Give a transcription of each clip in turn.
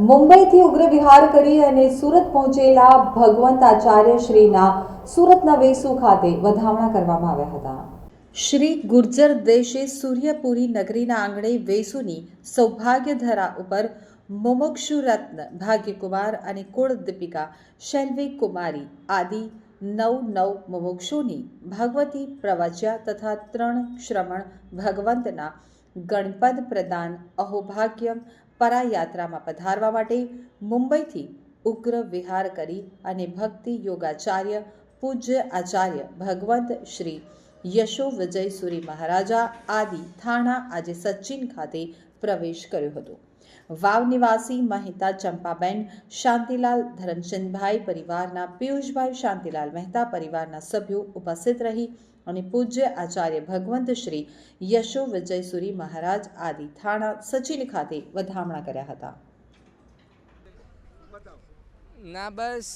મુંબઈથી ઉગ્ર વિહાર કરી અને સુરત પહોંચેલા ભગવંત આચાર્ય શ્રીના સુરતના વેસુ ખાતે વધામણા કરવામાં આવ્યા હતા. શ્રી ગુર્જર દેશે સૂર્યપુરી નગરીના આંગણે વેસુની સૌભાગ્યધરા ઉપર મોમક્ષુ રત્ન, ભાગ્યકુમાર અને કુળ દીપિકા, શૈલ્વી કુમારી આદિ નવ નવ મુમુક્ષુની ભગવતી પ્રવચ્યા તથા ત્રણ શ્રમણ ભગવંતના ગણપદ પ્રદાન અહોભાગ્યમ પરાયાત્રામાં પધારવા માટે મુંબઈથી ઉગ્ર વિહાર કરી અને ભક્તિ યોગાચાર્ય પૂજ્ય આચાર્ય ભગવંત શ્રી યશો વિજય સુરી મહારાજા આદિ થાણા આજે સચિન ખાતે પ્રવેશ કર્યો હતો. વાવ નિવાસી મહેતા ચંપાબેન, શાંતિલાલ ધરમચંદભાઈ પરિવારના, પિયુષભાઈ શાંતિલાલ મહેતા પરિવારના સભ્યો ઉપસ્થિત રહી અને પૂજ્ય આચાર્ય ભગવંત શ્રી યશો વિજયસુરી મહારાજ આદિ થાણા સચિન ખાતે વધામણા કર્યા હતા. ના, બસ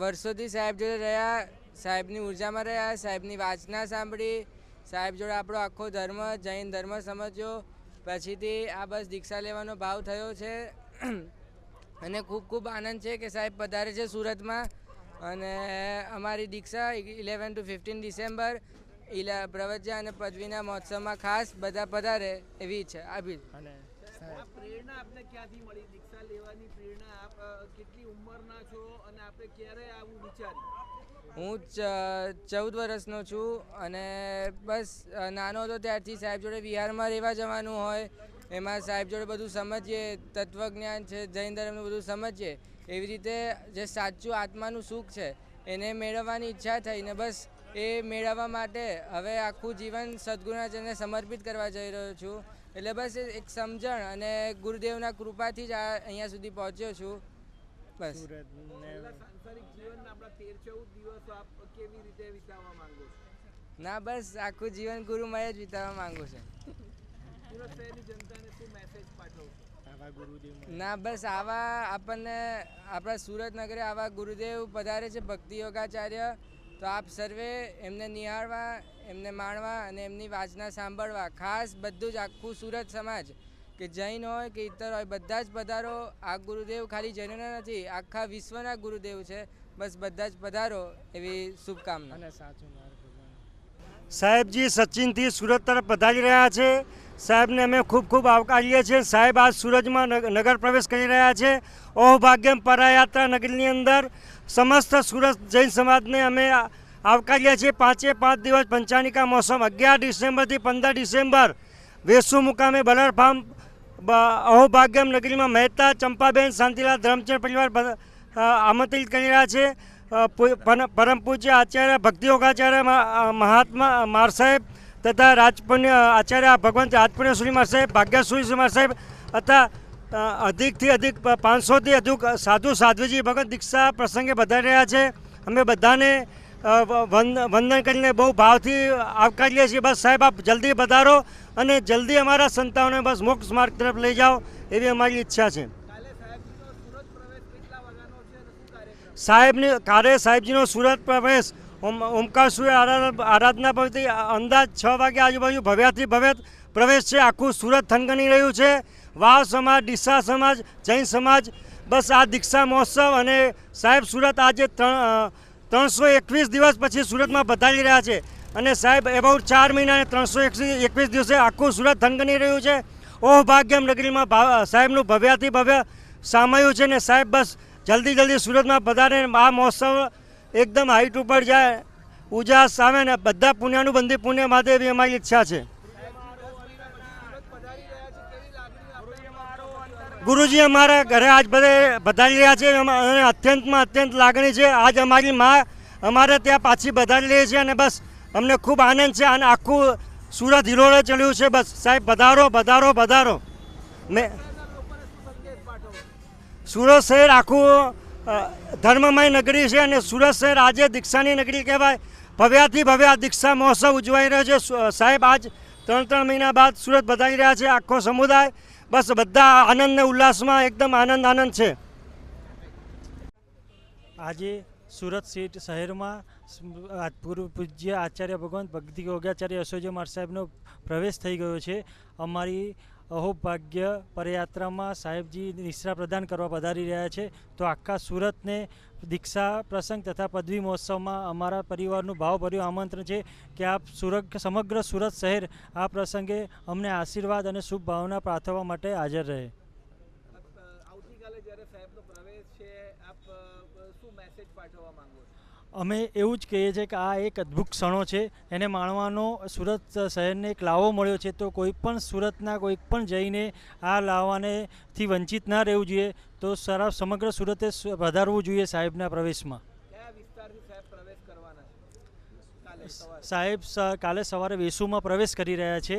વર્ષોથી સાહેબ જોડે રહ્યા, સાહેબની ઉર્જામાં રહ્યા, સાહેબની વાંચના સાંભળી, સાહેબ જોડે આપણો આખો ધર્મ, જૈન ધર્મ સમજ્યો, પછીથી આ બસ દીક્ષા લેવાનો ભાવ થયો છે. અને ખૂબ ખૂબ આનંદ છે કે સાહેબ પધારે છે સુરતમાં. અને અમારી દીક્ષા ઇલેવન ટુ ફિફ્ટીન ડિસેમ્બર ઇલા પ્રવજ્યા અને પદવીના મહોત્સવમાં ખાસ બધા પધારે એવી છે આપી અને પ્રેરણા આપને ક્યાંથી મળી? દીક્ષા લેવાની પ્રેરણા આપ કેટલી ઉંમરના છો અને આપણે ક્યારે આવું વિચાર્યું? હું ચ- ચૌદ વર્ષનો છું અને બસ નાનો હતો ત્યારથી સાહેબ જોડે વિહારમાં રહેવા જવાનું હોય એમાં સાહેબ જોડે બધું સમજીએ તત્વજ્ઞાન છે જૈન ધર્મનું બધું સમજીએ એવી રીતે જે સાચું આત્માનું સુખ છે એને મેળવવાની ઈચ્છા થઈ ને બસ એ મેળવવા માટે હવે આખું જીવન સદગુણાચરણને સમર્પિત કરવા જઈ રહ્યો છું. એટલે બસ એક સમજણ અને ગુરુદેવના કૃપાથી જ આ અહીંયા સુધી પહોંચ્યો છું. બસ. પહેલા સાંસારિક જીવન આપણા તેર ચૌદ દિવસો આપ કેવી રીતે વિતાવવા માંગો છો? ના બસ આખું જીવન ગુરુમય જ વિતાવવા માંગુ છું. ના બસ આવા આપણને આપણા સુરત નગરે આવા ગુરુદેવ પધારે છે ભક્તિ યોગાચાર્ય. તો આપ સર્વે એમને નિહાળવા એમને માણવા અને એમની વાંચના સાંભળવા. ખાસ બધું જ આખું સુરત સમાજ કે જૈન હોય કે ઇતર હોય બધા જ પધારો આ ગુરુદેવ ખાલી જૈનના નથી આખા વિશ્વના ગુરુદેવ છે. બસ બધા જ પધારો એવી શુભકામના. સાચું સાહેબજી સચિનથી સુરત તરફ પધારી રહ્યા છે. સાહેબને અમે ખૂબ ખૂબ આવકારીએ છીએ. સાહેબ આજ સુરજમાં નગ- નગર પ્રવેશ કરી રહ્યા છે. ઓહભાગ્યમ પરાયાત્રા નગરની અંદર સમસ્ત સુરત જૈન સમાજને અમે આવકારીએ છીએ. પાંચે પાંચ દિવસ પંચાનિકા મોસમ, અગિયાર ડિસેમ્બરથી પંદર ડિસેમ્બર વેસુ મુકામે બલર ફાર્મ અહોભાગ્યમ નગરીમાં મહેતા ચંપાબેન શાંતિલાલ ધરમચંદ પરિવાર આમંત્રિત કરી રહ્યા છે. પરમ પૂજ્ય આચાર્ય ભક્તિ યોગાચાર્ય મહાત્મા, માર સાહેબ તથા રાજપુણ્ય આચાર્ય ભગવંત રાજપુણ્ય સુરીમાર સાહેબ ભાગ્યશ્રી સુરી માર સાહેબ તથા અધિકથી અધિક પાંચસોથી અધિક સાધુ સાધ્વીજી ભગત દીક્ષા પ્રસંગે વધારી રહ્યા છે. અમે બધાને વંદન કરીને બહુ ભાવથી આવકારીએ છીએ. બસ સાહેબ આપ જલ્દી પધારો અને જલ્દી અમારા સંતાનોને બસ મોક્ષ માર્ગ તરફ લઈ જાઓ એવી અમારી ઈચ્છા છે. સાહેબની કારે સાહેબજીનો સુરત પ્રવેશ ઓમ ઓમકાર આરાધના પવિત્ર અંદાજ છ વાગે આજુબાજુ ભવ્યાથી ભવ્ય પ્રવેશ છે. આખું સુરત થનગની રહ્યું છે. વાવ સમાજ, ડીસા સમાજ, જૈન સમાજ, બસ આ દીક્ષા મહોત્સવ અને સાહેબ સુરત આજે ત્રણ ત્રણસો એકવીસ દિવસ પછી સુરતમાં બતાવી રહ્યા છે. અને સાહેબ, એબાઉટ ચાર મહિના અને ત્રણસો એકવીસ દિવસે આખું સુરત થનગની રહ્યું છે. ઓહ ભાગ્યમ નગરીમાં સાહેબનું ભવ્યાથી ભવ્ય સામાયું છે ને સાહેબ, બસ જલ્દી જલ્દી સુરતમાં બધાને આ મહોત્સવ એકદમ હાઈટ ઉપર જાય. ઉજાસ આવે ને બધા પુણ્યાનું બંધી પુણ્ય માટે એવી અમારી ઈચ્છા છે. ગુરુજી અમારા ઘરે આજ બધે પધારી રહ્યા છે. અને અત્યંતમાં અત્યંત લાગણી છે. આજ અમારી મા અમારે ત્યાં પાછી પધારી રહી છે અને બસ અમને ખૂબ આનંદ છે અને આખું સુરત હિરોળે ચડ્યું છે. બસ સાહેબ પધારો પધારો પધારો મેં સુરત શહેર આખું ધર્મમય નગરી છે અને સુરત શહેર આજે દીક્ષાની નગરી કહેવાય. ભવ્યાથી ભવ્ય દીક્ષા મહોત્સવ ઉજવાઈ રહ્યો છે. સાહેબ, આજ ત્રણ ત્રણ મહિના બાદ સુરત બધાઈ રહ્યા છે. આખો સમુદાય બસ બધા આનંદ ને ઉલ્લાસમાં એકદમ આનંદ આનંદ છે. આજે સુરત સીટ શહેરમાં પૂર્વ પૂજ્ય આચાર્ય ભગવંત ભક્તિ યોગાચાર્ય યશોજી માર સાહેબનો પ્રવેશ થઈ ગયો છે. અમારી અહોભાગ્ય પરયાત્રામાં સાહેબજી નિશ્રા પ્રદાન કરવા પધારી રહ્યા છે. તો આખા સુરતને દીક્ષા પ્રસંગ તથા પદવી મહોત્સવમાં અમારા પરિવારનું ભાવભર્યું આમંત્રણ છે કે આપ સુરત સમગ્ર સુરત શહેર આ પ્રસંગે અમને આશીર્વાદ અને શુભ ભાવના પ્રાર્થવા માટે હાજર રહે. આવતીકાલે જ્યારે સાહેબનો પ્રવેશ છે, આપ શું મેસેજ પાઠવવા માંગો અમે એવું જ કહીએ છીએ કે આ એક અદ્ભુત ક્ષણો છે. એને માણવાનો સુરત શહેરને એક લાવો મળ્યો છે. તો કોઈ પણ સુરતના કોઈ પણ જઈને આ લાવાનેથી વંચિત ના રહેવું જોઈએ. તો સારા સમગ્ર સુરતે વધારવું જોઈએ સાહેબના પ્રવેશમાં. સાહેબ કાલે સવારે વેસુમાં પ્રવેશ કરી રહ્યા છે.